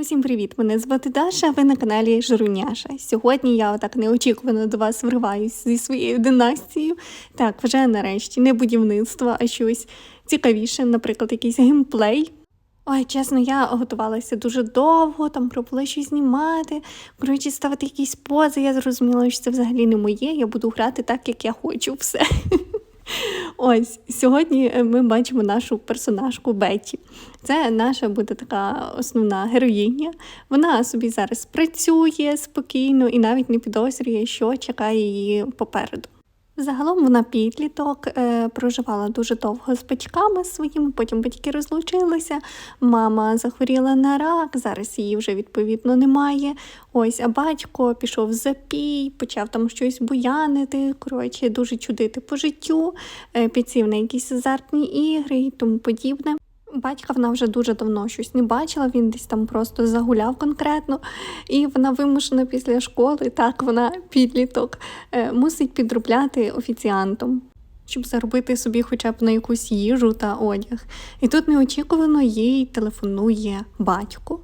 Усім привіт! Мене звати Даша, ви на каналі Жируняша. Сьогодні я отак неочікувано до вас вриваюсь зі своєю династією. Так, вже нарешті не будівництво, а щось цікавіше, наприклад, якийсь геймплей. Ой, чесно, я готувалася дуже довго, там пробувала щось знімати. Коротше, ставити якісь пози. Я зрозуміла, що це взагалі не моє. Я буду грати так, як я хочу, все. Ось сьогодні е, ми бачимо нашу персонажку Беті. Це наша буде така основна героїня. Вона собі зараз працює спокійно і навіть не підозрює, що чекає її попереду. Загалом вона підліток, е, проживала дуже довго з батьками своїми, потім батьки розлучилися, мама захворіла на рак, зараз її вже відповідно немає. Ось, а батько пішов в запій, почав там щось буянити, коротше, дуже чудити по життю, е, підсів на якісь азартні ігри і тому подібне. Батька вона вже дуже давно щось не бачила, він десь там просто загуляв конкретно, і вона вимушена після школи, так вона підліток, е, мусить підробляти офіціантом, щоб заробити собі хоча б на якусь їжу та одяг. І тут неочікувано їй телефонує батько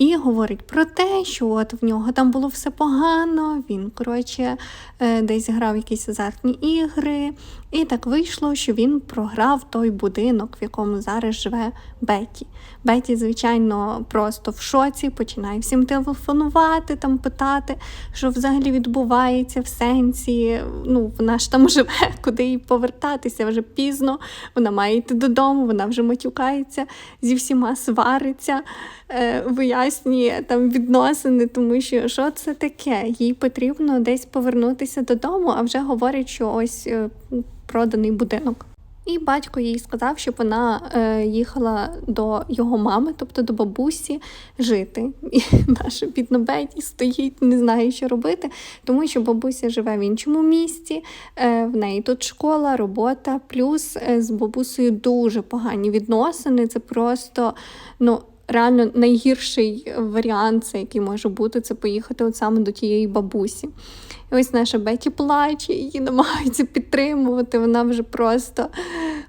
і говорить про те, що от в нього там було все погано, він, коротше, е, десь грав якісь азартні ігри. І так вийшло, що він програв той будинок, в якому зараз живе Беті. Беті, звичайно, просто в шоці, починає всім телефонувати, там питати, що взагалі відбувається в сенсі. Ну, вона ж там живе, куди їй повертатися вже пізно. Вона має йти додому, вона вже матюкається, зі всіма свариться, е, вияснює там відносини, тому що що це таке? Їй потрібно десь повернутися додому, а вже говорить, що ось. е, проданий будинок. І батько їй сказав, щоб вона е, їхала до його мами, тобто до бабусі, жити. І наша бідна стоїть, не знає, що робити, тому що бабуся живе в іншому місті, е, в неї тут школа, робота, плюс е, з бабусею дуже погані відносини. Це просто ну. Реально найгірший варіант, це який може бути, це поїхати от саме до тієї бабусі. І ось наша Беті плаче, її намагаються підтримувати. Вона вже просто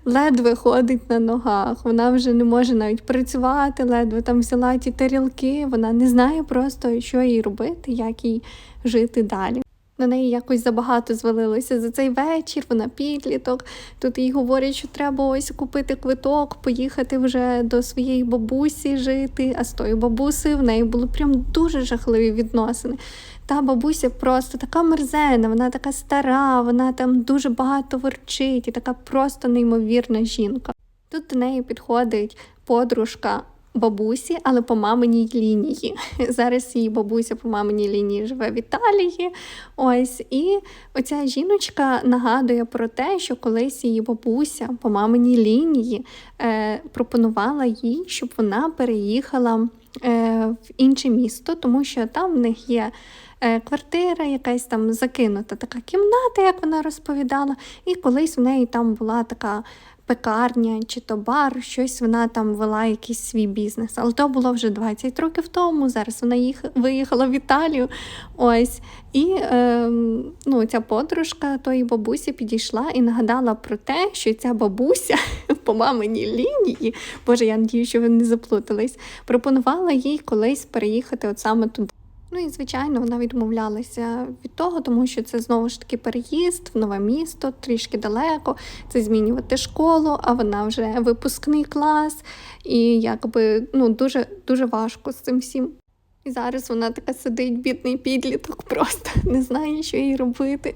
ледве ходить на ногах. Вона вже не може навіть працювати, ледве там взяла ті тарілки. Вона не знає просто, що їй робити, як їй жити далі. На неї якось забагато звалилося за цей вечір, вона підліток. Тут їй говорять, що треба ось купити квиток, поїхати вже до своєї бабусі жити. А з тою бабусею в неї були прям дуже жахливі відносини. Та бабуся просто така мерзена, вона така стара, вона там дуже багато ворчить і така просто неймовірна жінка. Тут до неї підходить подружка бабусі, але по маминій лінії. Зараз її бабуся по маминій лінії живе в Італії. Ось і оця жіночка нагадує про те, що колись її бабуся по маминій лінії е, пропонувала їй, щоб вона переїхала е, в інше місто, тому що там в них є. Е, квартира, якась там закинута така кімната, як вона розповідала, і колись в неї там була така пекарня чи то бар, щось вона там вела якийсь свій бізнес. Але то було вже 20 років тому. Зараз вона їх виїхала в Італію. Ось. І е, ну, ця подружка тої бабусі підійшла і нагадала про те, що ця бабуся по маминій лінії, боже, я надію, що ви не заплутались, пропонувала їй колись переїхати от саме туди. Ну і звичайно, вона відмовлялася від того, тому що це знову ж таки переїзд в нове місто, трішки далеко. Це змінювати школу, а вона вже випускний клас, і якби ну дуже дуже важко з цим всім. І зараз вона така сидить, бідний підліток, просто не знає, що їй робити.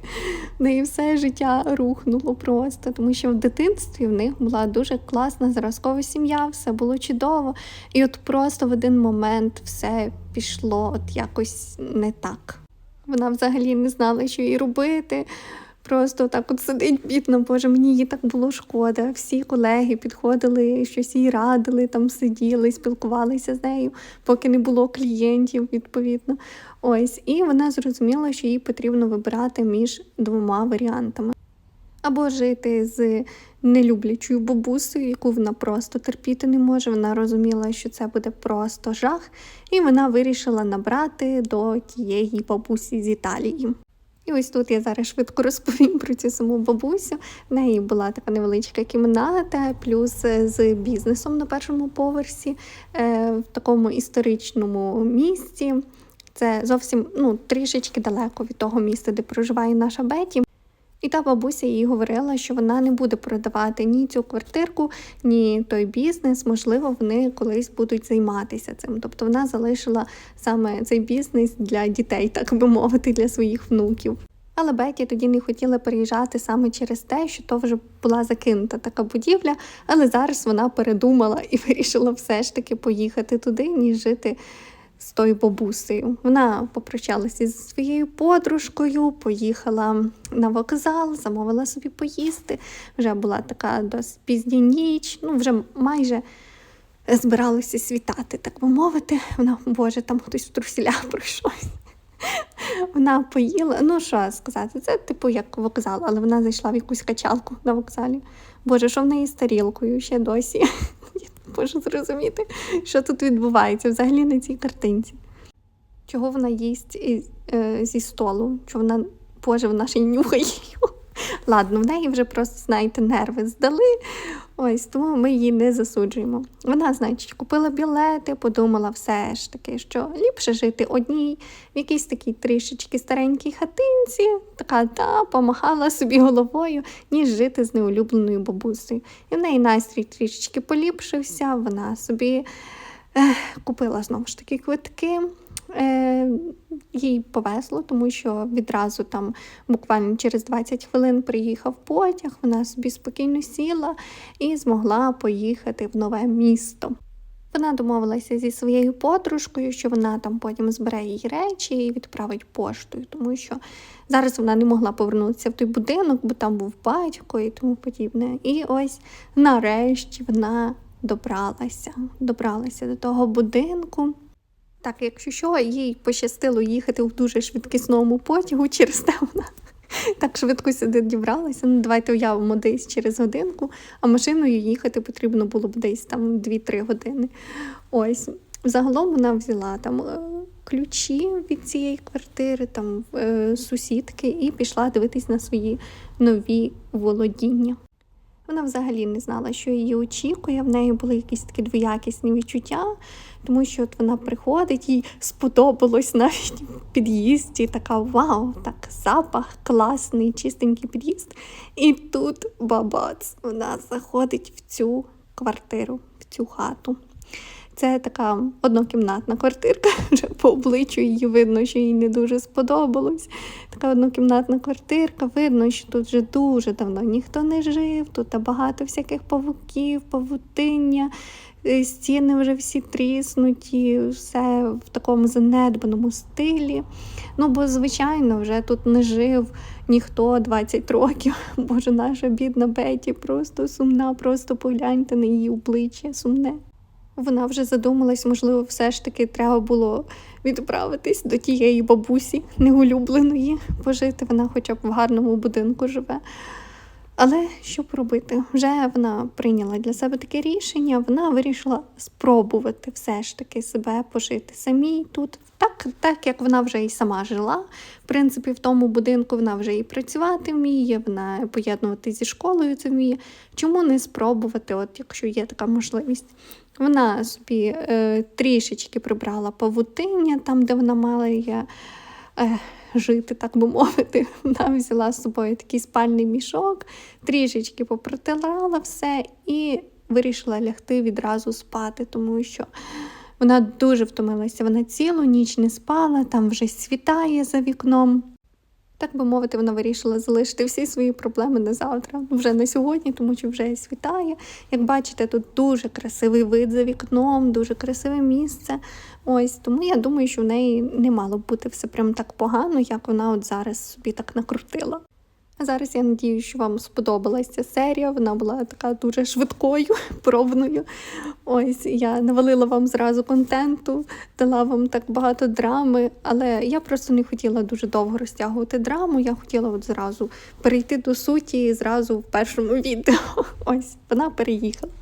В неї все життя рухнуло просто, тому що в дитинстві в них була дуже класна зразкова сім'я, все було чудово. І от просто в один момент все пішло от якось не так. Вона взагалі не знала, що їй робити. Просто так от сидить бідно, боже, мені її так було шкода. Всі колеги підходили, щось їй радили, там сиділи, спілкувалися з нею, поки не було клієнтів, відповідно. Ось, і вона зрозуміла, що їй потрібно вибирати між двома варіантами. Або жити з нелюблячою бабусею, яку вона просто терпіти не може. Вона розуміла, що це буде просто жах, і вона вирішила набрати до тієї бабусі з Італії. І ось тут я зараз швидко розповім про цю саму бабусю. В неї була така невеличка кімната, плюс е, з бізнесом на першому поверсі е, в такому історичному місці. Це зовсім ну, трішечки далеко від того місця, де проживає наша Беті. І та бабуся їй говорила, що вона не буде продавати ні цю квартирку, ні той бізнес. Можливо, вони колись будуть займатися цим. Тобто вона залишила саме цей бізнес для дітей, так би мовити, для своїх внуків. Але Беті тоді не хотіла переїжджати саме через те, що то вже була закинута така будівля. Але зараз вона передумала і вирішила все ж таки поїхати туди, ніж жити з тою бабусею. Вона попрощалася зі своєю подружкою, поїхала на вокзал, замовила собі поїсти. Вже була така досить пізня ніч, ну вже майже збиралося світати, так би мовити. Вона, боже, там хтось в труселях пройшов. Вона поїла, ну що сказати, це типу як вокзал, але вона зайшла в якусь качалку на вокзалі. Боже, що в неї з тарілкою ще досі? Можу зрозуміти, що тут відбувається взагалі на цій картинці. Чого вона їсть е, зі столу? Чого вона, Боже, вона ще й нюхає його. Ладно, в неї вже просто, знаєте, нерви здали. Ось тому ми її не засуджуємо. Вона, значить, купила білети, подумала все ж таки, що ліпше жити одній в якійсь такій трішечки старенькій хатинці, така та помахала собі головою, ніж жити з неулюбленою бабусею. І в неї настрій трішечки поліпшився. Вона собі е, купила знову ж таки квитки. Е, їй повезло, тому що відразу там буквально через 20 хвилин приїхав потяг, вона собі спокійно сіла і змогла поїхати в нове місто. Вона домовилася зі своєю подружкою, що вона там потім збере її речі і відправить поштою, тому що зараз вона не могла повернутися в той будинок, бо там був батько і тому подібне. І ось нарешті вона добралася, добралася до того будинку. Так, якщо що, їй пощастило їхати в дуже швидкісному потягу, через те вона так швидко сюди дібралася. Ну, давайте уявимо десь через годинку, а машиною їхати потрібно було б десь там 2-3 години. Ось. Загалом вона взяла там е, ключі від цієї квартири, там е, сусідки, і пішла дивитись на свої нові володіння. Вона взагалі не знала, що її очікує. В неї були якісь такі двоякісні відчуття, тому що от вона приходить, їй сподобалось навіть в під'їзді. Така вау, так запах, класний, чистенький під'їзд. І тут бабац, вона заходить в цю квартиру, в цю хату. Це така однокімнатна квартирка, вже по обличчю її видно, що їй не дуже сподобалось. Така однокімнатна квартирка, видно, що тут вже дуже давно ніхто не жив, тут багато всяких павуків, павутиння, е, стіни вже всі тріснуті, все в такому занедбаному стилі. Ну, бо, звичайно, вже тут не жив ніхто 20 років. Боже, наша бідна Беті, просто сумна, просто погляньте на її обличчя сумне. Вона вже задумалась, можливо, все ж таки треба було відправитись до тієї бабусі неулюбленої, пожити. Вона хоча б в гарному будинку живе. Але що робити? Вже вона прийняла для себе таке рішення, вона вирішила спробувати все ж таки себе пожити самій тут, так, так як вона вже і сама жила. В принципі, в тому будинку вона вже і працювати вміє, вона поєднувати зі школою це вміє. Чому не спробувати, от якщо є така можливість? Вона собі е, трішечки прибрала павутиння там, де вона мала є, жити, так би мовити. Вона взяла з собою такий спальний мішок, трішечки попротирала все і вирішила лягти відразу спати, тому що вона дуже втомилася. Вона цілу ніч не спала, там вже світає за вікном. Так би мовити, вона вирішила залишити всі свої проблеми на завтра, вже на сьогодні, тому що вже світає. Як бачите, тут дуже красивий вид за вікном, дуже красиве місце. Ось тому я думаю, що в неї не мало б бути все прям так погано, як вона от зараз собі так накрутила. А зараз я надію, що вам сподобалася ця серія. Вона була така дуже швидкою, пробною. Ось я навалила вам зразу контенту, дала вам так багато драми, але я просто не хотіла дуже довго розтягувати драму. Я хотіла от зразу перейти до суті зразу в першому відео. Ось вона переїхала.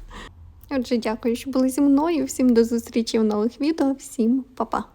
Отже, дякую, що були зі мною. Всім до зустрічі в нових відео. Всім па-па!